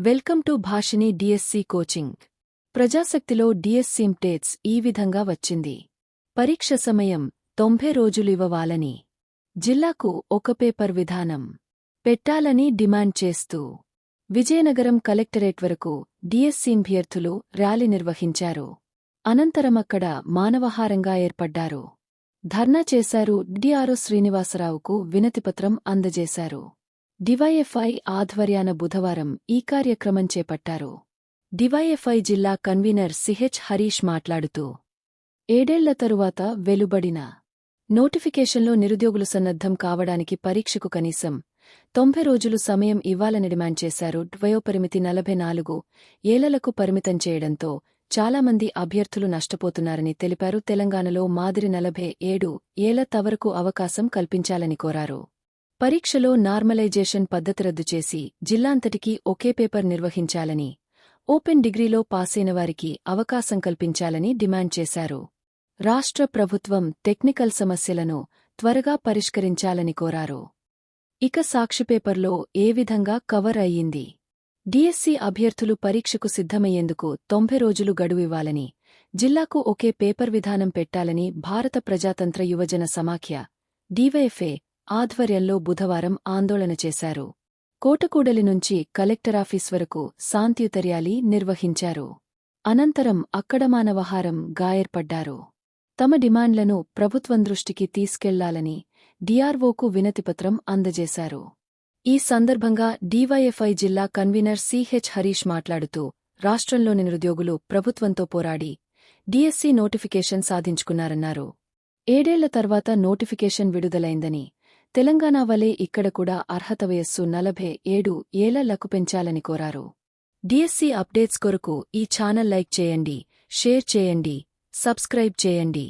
Welcome to Bhashini DSC coaching. ప్రజాశక్తిలో డిఎస్సీమ్టేట్స్ ఈ విధంగా వచ్చింది. పరీక్ష సమయం తొంభై రోజులు ఇవ్వవాలని. జిల్లాకు ఒక పేపర్ విధానం. పెట్టాలని డిమాండ్ చేస్తూ. విజయనగరం కలెక్టరేట్ వరకు డిఎస్సీంభ్యర్థులు ర్యాలీ నిర్వహించారు. అనంతరం అక్కడ మానవహారంగా ఏర్పడ్డారు. ధర్నా చేశారు డిఆర్ఓ శ్రీనివాసరావుకు వినతిపత్రం అందజేశారు. డివైఎఫ్ఐ ఆధ్వర్యాన బుధవారం ఈ కార్యక్రమం చేపట్టారు. డివైఎఫ్ఐ జిల్లా కన్వీనర్ సిహెచ్ హరీష్ మాట్లాడుతూ ఏడేళ్ళ తరువాత వెలుబడిన నోటిఫికేషన్లో నిరుద్యోగులు సన్నద్ధం కావడానికి పరీక్షకు కనీసం తొంభై రోజులు సమయం ఇవ్వాలని డిమాండ్ చేశారు. వయోపరిమితి నలభై నాలుగు ఏళ్ళకు పరిమితం చేయడంతో చాలామంది అభ్యర్థులు నష్టపోతున్నారని తెలిపారు. తెలంగాణలో మాదిరి నలభై ఏడు ఏళ్ళ తవరకు అవకాశం కల్పించాలని కోరారు. పరీక్షలో నార్మలైజేషన్ పద్ధతి రద్దు చేసి జిల్లాంతటికీ ఒకే పేపర్ నిర్వహించాలని ఓపెన్ డిగ్రీలో పాసైన వారికి అవకాశం కల్పించాలని డిమాండ్ చేశారు. రాష్ట్ర ప్రభుత్వం టెక్నికల్ సమస్యలను త్వరగా పరిష్కరించాలని కోరారు. ఇక సాక్షిపేపర్లో ఏ విధంగా కవర్ అయ్యింది? డిఎస్సి అభ్యర్థులు పరీక్షకు సిద్ధమయ్యేందుకు తొంభై రోజులు గడువివ్వాలని జిల్లాకు ఒకే పేపర్ విధానం పెట్టాలని భారత ప్రజాతంత్ర యువజన సమాఖ్య డివైఎఫ్ఏ ఆధ్వర్యంలో బుధవారం ఆందోళన చేశారు. కోటకూడలి నుంచి కలెక్టరాఫీస్ వరకు శాంతియుత ర్యాలీ నిర్వహించారు. అనంతరం అక్కడమానవహారం గాయర్పడ్డారు. తమ డిమాండ్లను ప్రభుత్వం దృష్టికి తీసుకెళ్ళాలని డిఆర్ఓకు వినతిపత్రం అందజేశారు. ఈ సందర్భంగా డీవైఎఫ్ఐ జిల్లా కన్వీనర్ సిహెచ్ హరీష్ మాట్లాడుతూ రాష్ట్రంలోని నిరుద్యోగులు ప్రభుత్వంతో పోరాడి డిఎస్సీ నోటిఫికేషన్ సాధించుకున్నారన్నారు. ఏడేళ్ళ తర్వాత నోటిఫికేషన్ విడుదలైందని తెలంగాణ వలె ఇక్కడ కూడా అర్హత వయస్సు నలభై ఏడు ఏళ్ళకు పెంచాలని కోరారు. డిఎస్సి అప్డేట్స్ కొరకు ఈ ఛానల్ లైక్ చేయండి షేర్ చేయండి సబ్స్క్రైబ్ చేయండి.